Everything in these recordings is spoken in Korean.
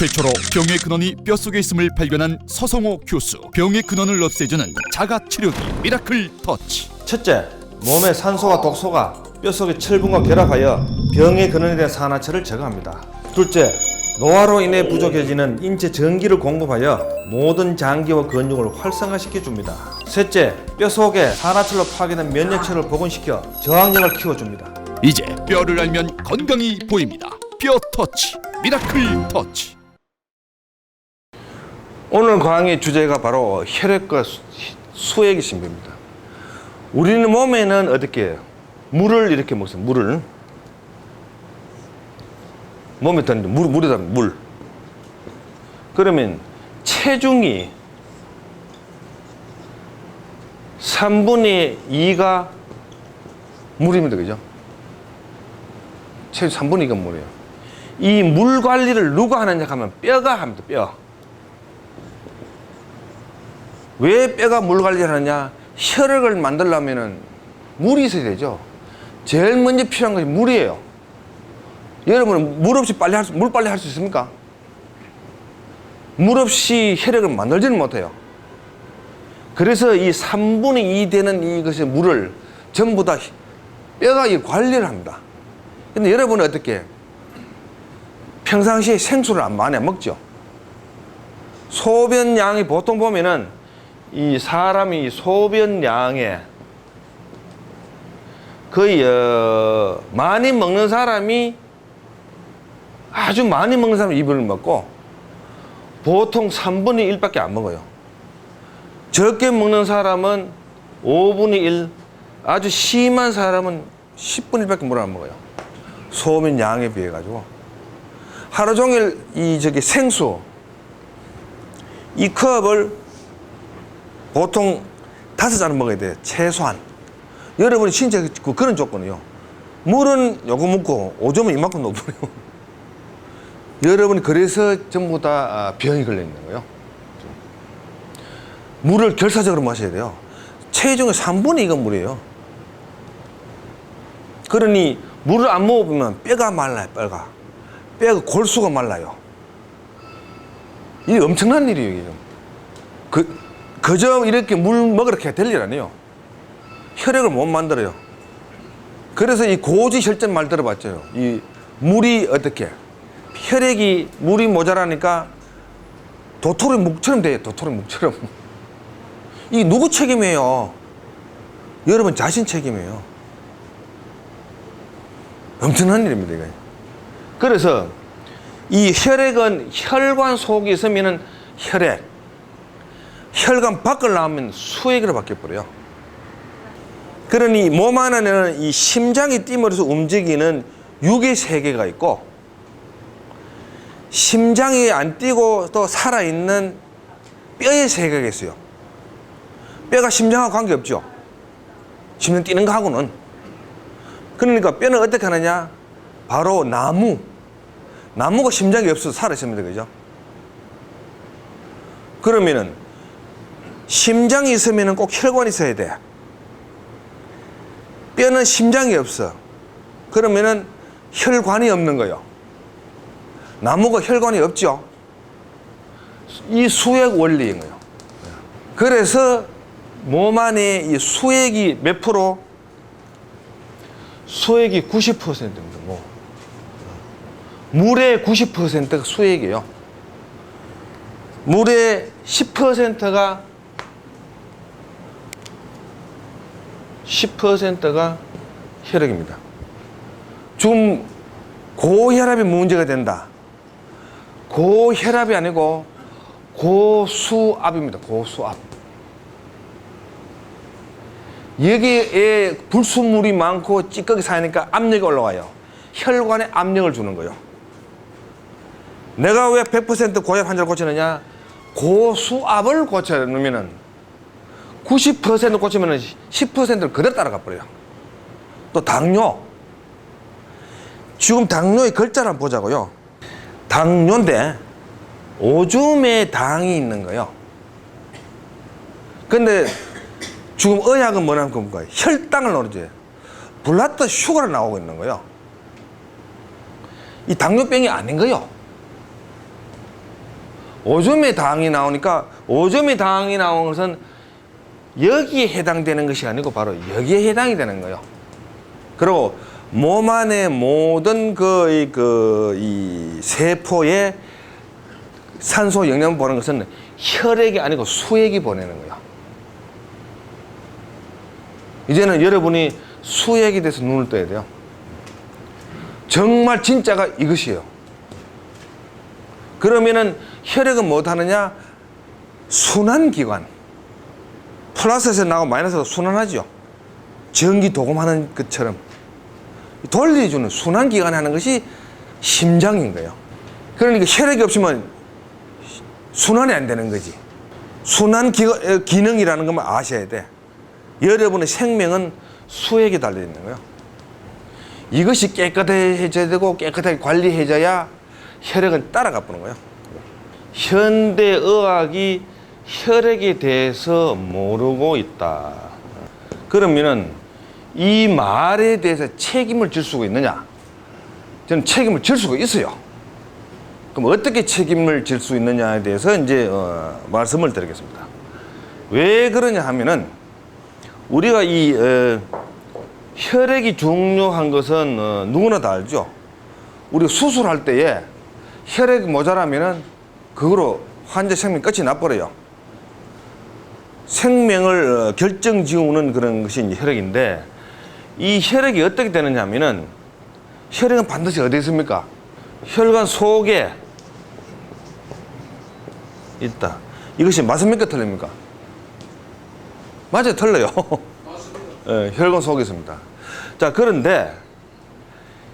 최초로 병의 근원이 뼛속에 있음을 발견한 서성호 교수 병의 근원을 없애주는 자가 치료기 미라클 터치 첫째, 몸의 산소와 독소가 뼛속의 철분과 결합하여 병의 근원에 대한 산화철을 제거합니다. 둘째, 노화로 인해 부족해지는 인체 전기를 공급하여 모든 장기와 근육을 활성화시켜 줍니다. 셋째, 뼛속에 산화철로 파괴된 면역체를 복원시켜 저항력을 키워줍니다. 이제 뼈를 알면 건강이 보입니다 뼈 터치 미라클 터치 오늘 강의 주제가 바로 혈액과 수- 수액의 신비입니다. 우리는 몸에는 어떻게 해요? 물을 이렇게 먹습니다. 물을 몸에 드는 물 물에다 물. 그러면 체중이 3분의 2가 물입니다. 그죠? 체중 3분의 2가 물이에요. 이 물 관리를 누가 하느냐 하면 뼈가 합니다. 뼈. 왜 뼈가 물 관리를 하느냐? 혈액을 만들려면은 물이 있어야 되죠. 제일 먼저 필요한 것이 물이에요. 여러분은 물 없이 빨리 할 수, 물 빨리 할 수 있습니까? 물 없이 혈액을 만들지는 못해요. 그래서 이 3분의 2 되는 이것의 물을 전부 다 뼈가 이 관리를 합니다. 근데 여러분은 어떻게? 평상시에 생수를 안 많이 안 먹죠? 소변 양이 보통 보면은 이 사람이 소변 양에 거의 어, 많이 먹는 사람이 아주 많이 먹는 사람이 입을 먹고 보통 3분의 1밖에 안 먹어요. 적게 먹는 사람은 5분의 1, 아주 심한 사람은 10분의 1밖에 물안 먹어요. 소변 양에 비해 가지고 하루 종일 이 저기 생수 이 컵을 보통 다섯 잔을 먹어야 돼요. 최소한. 여러분이 진짜 그- 그런 조건이요. 물은 요거 먹고 오줌은 이만큼 넣어버려요. 여러분이 그래서 전부 다 아, 병이 걸려 있는 거예요. 물을 결사적으로 마셔야 돼요. 체중의 3분의 2가 물이에요. 그러니 물을 안 먹어보면 뼈가 말라요, 뼈가. 뼈가 골수가 말라요. 이게 엄청난 일이에요, 이게. 그, 그저 이렇게 물 먹으러 될일 아니에요. 혈액을 못 만들어요. 그래서 이 고지 혈전 말 들어봤죠. 이 물이 어떻게 혈액이 물이 모자라니까 도토리 묵처럼 돼요. 도토리 묵처럼. 이 누구 책임이에요? 여러분 자신 책임이에요. 엄청난 일입니다. 이거. 그래서 이 혈액은 혈관 속에 있으면은 혈액, 혈관 밖을 나오면 수액으로 바뀌어버려요. 그러니 몸 안에는 이 심장이 뛰면서 움직이는 육의 세계가 있고 심장이 안 뛰고 또 살아있는 뼈의 세계가 있어요. 뼈가 심장하고 관계없죠. 심장 뛰는 거하고는. 그러니까 뼈는 어떻게 하느냐? 바로 나무. 나무가 심장이 없어서 살아있습니다. 그죠? 그러면은 심장이 있으면 꼭 혈관이 있어야 돼. 뼈는 심장이 없어. 그러면은 혈관이 없는 거요. 나무가 혈관이 없죠. 이 수액 원리인 거예요. 그래서 몸 안에 이 수액이 몇 프로? 수액이 90%입니다. 뭐. 물의 90%가 수액이에요. 물의 10%가 10%가 혈액입니다. 좀 고혈압이 문제가 된다. 고혈압이 아니고 고수압입니다. 고수압. 여기에 불순물이 많고 찌꺼기 쌓이니까 압력이 올라와요. 혈관에 압력을 주는 거예요. 내가 왜 100% 고혈압 환자를 고치느냐? 고수압을 고쳐놓으면은 90% 고치면은 10%를 그대로 따라가 버려요. 또 당뇨. 지금 당뇨의 글자를 한번 보자고요. 당뇨인데 오줌에 당이 있는 거예요. 근데 지금 의학은 뭐냐면? 혈당을 노리지. 블라드 슈거가 나오고 있는 거예요. 이 당뇨병이 아닌 거예요. 오줌에 당이 나오니까 오줌에 당이 나온 것은 여기에 해당되는 것이 아니고 바로 여기에 해당이 되는 거예요. 그리고 몸 안의 모든 그, 그, 이 세포에 산소 영양 보는 것은 혈액이 아니고 수액이 보내는 거예요. 이제는 여러분이 수액에 대해서 눈을 떠야 돼요. 정말 진짜가 이것이에요. 그러면은 혈액은 못 하느냐? 순환기관. 플러스에서 나오고 마이너스가 순환하죠. 전기 도금하는 것처럼 돌려주는 순환 기관 하는 것이 심장인 거예요. 그러니까 혈액이 없으면 순환이 안 되는 거지. 순환 기, 어, 기능이라는 것만 아셔야 돼. 여러분의 생명은 수액에 달려 있는 거예요. 이것이 깨끗해져야 되고 깨끗하게 관리해져야 혈액은 따라가 보는 거예요. 현대 의학이 혈액에 대해서 모르고 있다. 그러면은 이 말에 대해서 책임을 질 수가 있느냐? 저는 책임을 질 수가 있어요. 그럼 어떻게 책임을 질 수 있느냐에 대해서 이제 어, 말씀을 드리겠습니다. 왜 그러냐 하면은 우리가 이 어, 혈액이 중요한 것은 어, 누구나 다 알죠. 우리 수술할 때에 혈액이 모자라면은 그거로 환자 생명 끝이 나버려요. 생명을 어, 결정 지우는 그런 것이 이제 혈액인데 이 혈액이 어떻게 되느냐 하면은 혈액은 반드시 어디 있습니까? 혈관 속에 있다. 이것이 맞습니까? 틀립니까? 맞아요. 틀려요. 예, 혈관 속에 있습니다. 자, 그런데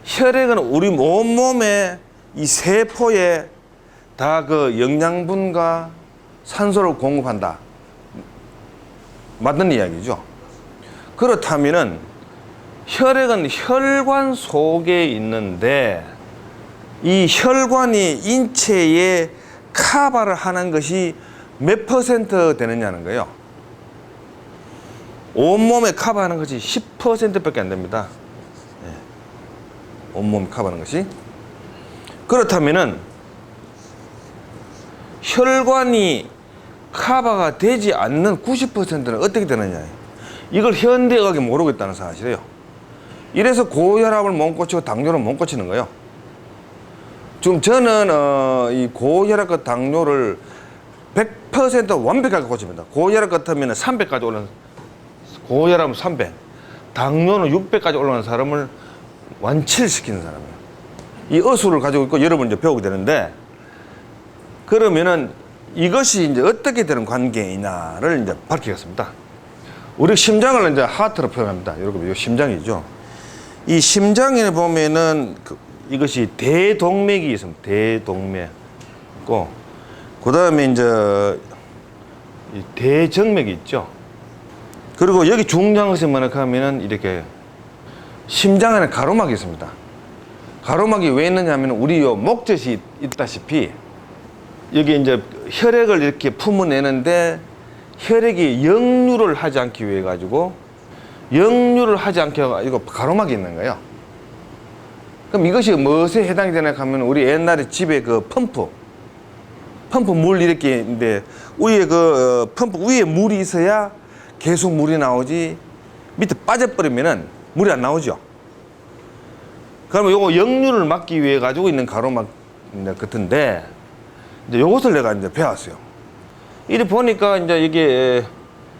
혈액은 우리 온몸에 이 세포에 다 그 영양분과 산소를 공급한다. 맞는 이야기죠. 그렇다면은 혈액은 혈관 속에 있는데 이 혈관이 인체에 카바를 하는 것이 몇 퍼센트 되느냐는 거예요. 온몸에 커버하는 것이 10%밖에 안 됩니다. 예. 온몸 커버하는 것이. 그렇다면은 혈관이 커버가 되지 않는 90%는 어떻게 되느냐. 이걸 현대의학이 모르고 있다는 사실이에요. 이래서 고혈압을 못 고치고 당뇨를 못 고치는 거예요. 지금 저는 어, 이 고혈압과 당뇨를 100% 완벽하게 고칩니다. 고혈압 같으면 300까지 올라는 고혈압은 300, 당뇨는 600까지 올라가는 사람을 완치시키는 사람이에요. 이 어수를 가지고 있고 여러분 이제 배우게 되는데 그러면은 이것이 이제 어떻게 되는 관계이냐를 이제 밝히겠습니다. 우리 심장을 이제 하트로 표현합니다. 여러분, 이 심장이죠. 이 심장에 보면은 그 이것이 대동맥이 있습니다. 대동맥 있고 그 다음에 이제 이 대정맥이 있죠. 그리고 여기 뭐냐 하면은 이렇게 심장 안에 가로막이 있습니다. 가로막이 왜 있느냐 하면 우리 요 목젖이 있다시피 여기 이제 혈액을 이렇게 품어내는데 혈액이 역류를 하지 않기 위해 가지고 역류를 하지 않게 가지고 가로막이 있는 거예요. 그럼 이것이 무엇에 해당이 되냐 하면 우리 옛날에 집에 그 펌프 펌프 물 이렇게 있는데 위에 그 어, 펌프 위에 물이 있어야 계속 물이 나오지 밑에 빠져버리면은 물이 안 나오죠. 그러면 요거 역류를 막기 위해 가지고 있는 가로막 같은데 이제 요것을 내가 이제 배웠어요. 이리 보니까 이제 이게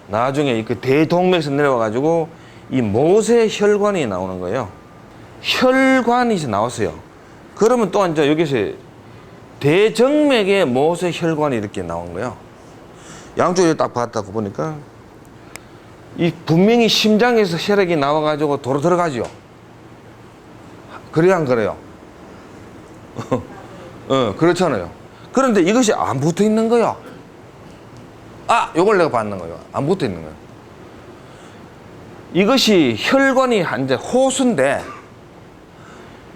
나중에 그 대동맥에서 내려와 가지고 이 모세 혈관이 나오는 거예요. 혈관이 나왔어요. 그러면 또 이제 여기서 대정맥에 모세 혈관이 이렇게 나온 거예요. 양쪽에 딱 봤다고 보니까 이 분명히 심장에서 혈액이 나와가지고 도로 들어가죠. 그래야 안 그래요? 어, 그렇잖아요. 그런데 이것이 안 붙어 있는 거야. 아, 요걸 내가 받는 거예요. 안 붙어 있는 거예요. 이것이 혈관이 이제 호수인데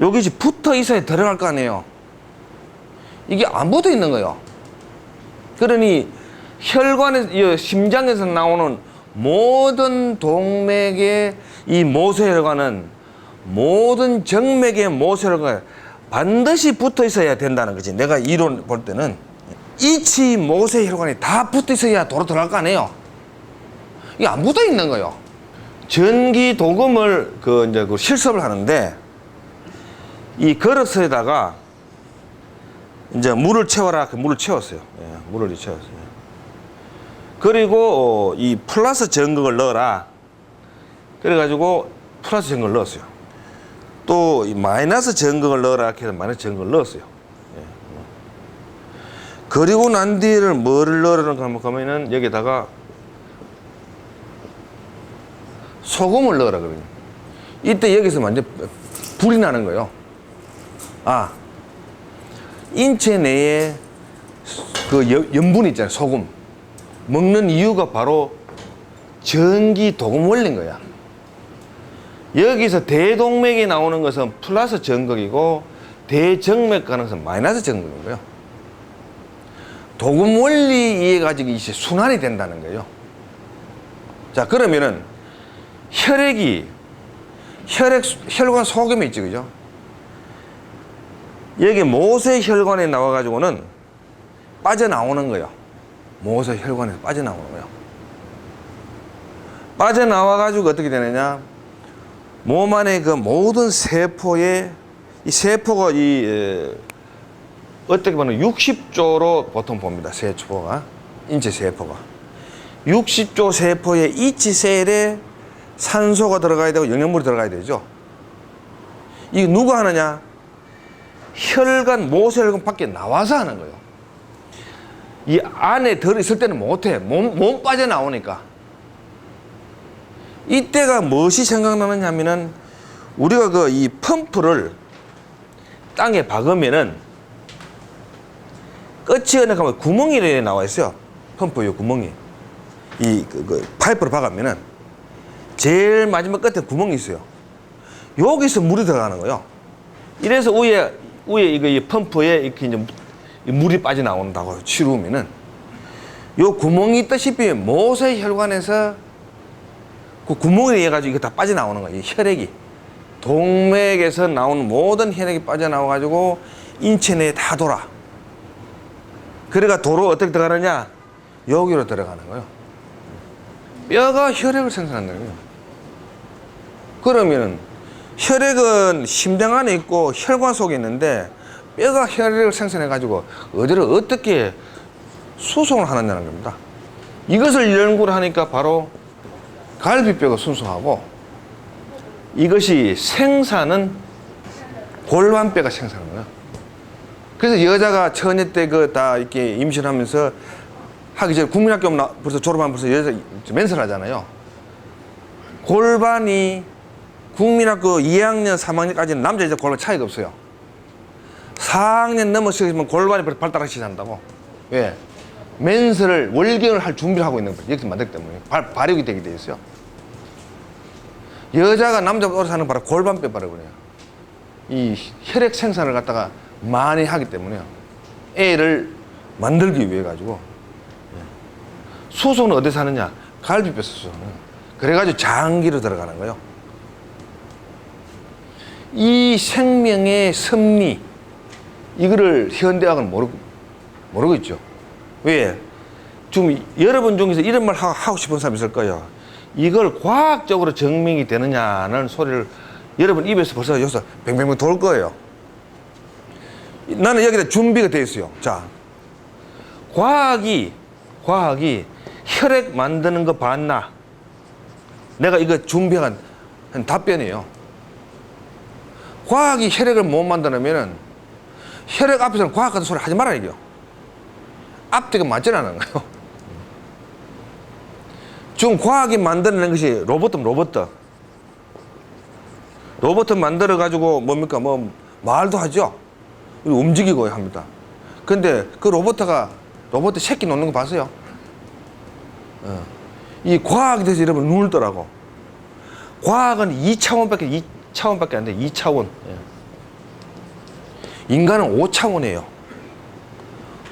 여기 붙어 있어야 들어갈 거 아니에요. 이게 안 붙어 있는 거예요. 그러니 혈관에 이 심장에서 나오는 모든 동맥의 이 모세혈관은 모든 정맥의 모세혈관 반드시 붙어 있어야 된다는 거지. 내가 이론 볼 때는 이치 모세 혈관이 다 붙어 있어야 도로 들어갈 거 아니에요. 이게 안 붙어 있는 거예요. 전기 도금을 그 이제 그 실습을 하는데 이 그릇에다가 이제 물을 채워라 그 물을 채웠어요. 예, 물을 채웠어요. 그리고 어, 이 플러스 전극을 넣어라. 그래가지고 플러스 전극을 넣었어요. 또이 마이너스 전극을 이렇게 해서 마이너스 전극을 넣었어요. 예. 그리고 난 뒤에는 뭐를 넣으라는 하면은 여기다가 소금을 넣으라 그러거든요. 이때 여기서 완전 불이 나는 거예요. 아, 인체 내에 그 여- 염분 있잖아요. 소금. 먹는 이유가 바로 전기 도금 원리인 거야. 여기서 대동맥이 나오는 것은 플러스 전극이고 대정맥 것은 마이너스 전극인 거예요. 도금 원리 이해 가지고 이제 순환이 된다는 거예요. 자, 그러면은 혈액이 혈액 혈관 소금이 있지 그죠? 여기 모세 혈관에 나와 가지고는 빠져나오는 거예요. 모세 혈관에서 빠져나오는 거예요. 빠져나와 가지고 어떻게 되느냐? 몸 안에 그 모든 세포에 이 세포가 이 에, 어떻게 보면 60조로 보통 봅니다. 세포가 인체 세포가 60조 세포의 이치 셀에 산소가 들어가야 되고 영양물이 들어가야 되죠. 이거 누가 하느냐? 혈관, 모세혈관 밖에 나와서 하는 거예요. 이 안에 들어 있을 때는 못해. 몸, 몸 빠져 나오니까. 이때가 무엇이 생각나느냐 하면은 우리가 그 이 펌프를 땅에 박으면은 끝이 어느 가면 구멍이 나와 있어요. 펌프 요 구멍이. 이, 그, 그 파이프를 박으면은 제일 마지막 끝에 구멍이 있어요. 여기서 물이 들어가는 거예요. 이래서 위에, 위에 이거 이 펌프에 이렇게 이제 이 물이 빠져나온다고 치루면은 요 구멍이 있다시피 모세 혈관에서 그 구멍에 의해 가지고 이거 다 빠져나오는 거예요. 이 혈액이. 동맥에서 나오는 모든 혈액이 빠져나와 가지고 인체 내에 다 돌아. 그래가 도로 어떻게 들어가느냐? 여기로 들어가는 거예요. 뼈가 혈액을 생산한다는 거예요. 그러면은 혈액은 심장 안에 있고 혈관 속에 있는데 뼈가 혈액을 생산해 가지고 어디를 어떻게 수송을 하느냐는 겁니다. 이것을 연구를 하니까 바로 갈비뼈가 순수하고 이것이 생산은 골반뼈가 생산하는 거예요. 그래서 여자가 처녀 때그 다 이렇게 임신하면서 하기 전에 국민학교 나- 벌써 졸업하면 벌써 여자 맨설 하잖아요. 골반이 국민학교 2학년, 3학년까지는 남자 여자 골반 차이가 없어요. 4학년 넘어서면 골반이 벌써 발달하기 시작한다고. 왜? 맨설을 월경을 할 준비를 하고 있는 거예요. 여기서 만들기 때문에 발, 발육이 되게 돼 있어요. 여자가 남자보다 오래 사는 바로 골반뼈 그래요. 이 혈액 생산을 갖다가 많이 하기 때문에요. 애를 만들기 위해 가지고 예. 수소는 어디 사느냐? 갈비뼈 수소는. 그래가지고 장기로 들어가는 거예요. 이 생명의 섭리 이거를 현대학은 모르고 모르고 있죠. 왜? 좀 여러분 중에서 이런 말 하- 하고 싶은 사람 있을 거예요. 이걸 과학적으로 증명이 되느냐는 소리를 여러분 입에서 벌써 여기서 뱅뱅뱅 돌 거예요. 나는 여기다 준비가 되어 있어요. 자, 과학이 과학이 혈액 만드는 거 봤나? 내가 이거 준비한 한 답변이에요. 과학이 혈액을 못 만드냐면은 혈액 앞에서는 과학 같은 소리 하지 말아 이겨. 앞뒤가 맞지 않는 거예요. 지금 과학이 만드는 것이 로봇 로봇. 로봇 만들어 가지고 뭡니까 뭐 말도 하죠. 움직이고 합니다. 근데 그 로봇가 로봇 새끼 놓는 거 봤어요? 어. 이 과학에 대해서 눈을 떠라고. 과학은 2차원밖에 2차원밖에 안 돼. 2차원. 예. 인간은 5차원이에요.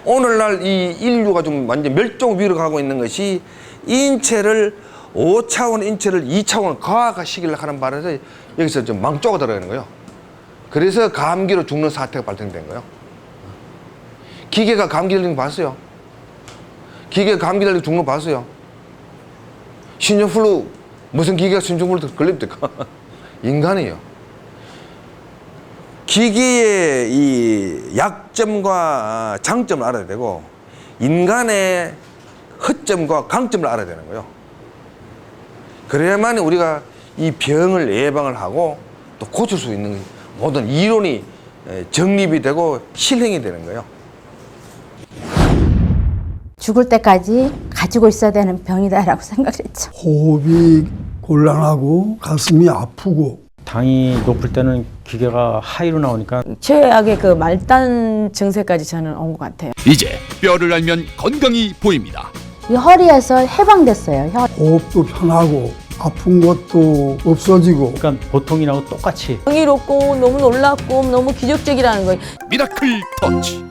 오늘날 이 인류가 좀 완전 멸종 위로 가고 있는 것이 인체를 5차원 인체를 2차원 과학화시키려 하는 바람에서 여기서 좀 망조가 들어가는 거예요. 그래서 감기로 죽는 사태가 발생된 거예요. 기계가 감기 걸리는 거 봤어요? 기계가 감기 걸리는 죽는 거 봤어요? 신종플루 무슨 기계가 신종플루 걸립니까? 인간이에요. 기계의 이 약점과 장점을 알아야 되고 인간의 허점과 강점을 알아야 되는 거예요. 그래야만 우리가 이 병을 예방을 하고 또 고칠 수 있는 모든 이론이 에, 정립이 되고 실행이 되는 거예요. 죽을 때까지 가지고 있어야 되는 병이다라고 생각했죠. 호흡이 곤란하고 가슴이 아프고 당이 높을 때는 기계가 하이로 나오니까 최악의 그 말단 증세까지 저는 온 것 같아요. 이제 뼈를 알면 건강이 보입니다. 이 허리에서 해방됐어요. 혀 호흡도 편하고 아픈 것도 없어지고 그러니까 보통이라고 똑같이 경이롭고 너무 놀랍고 너무 기적적이라는 거예요. 미라클 터치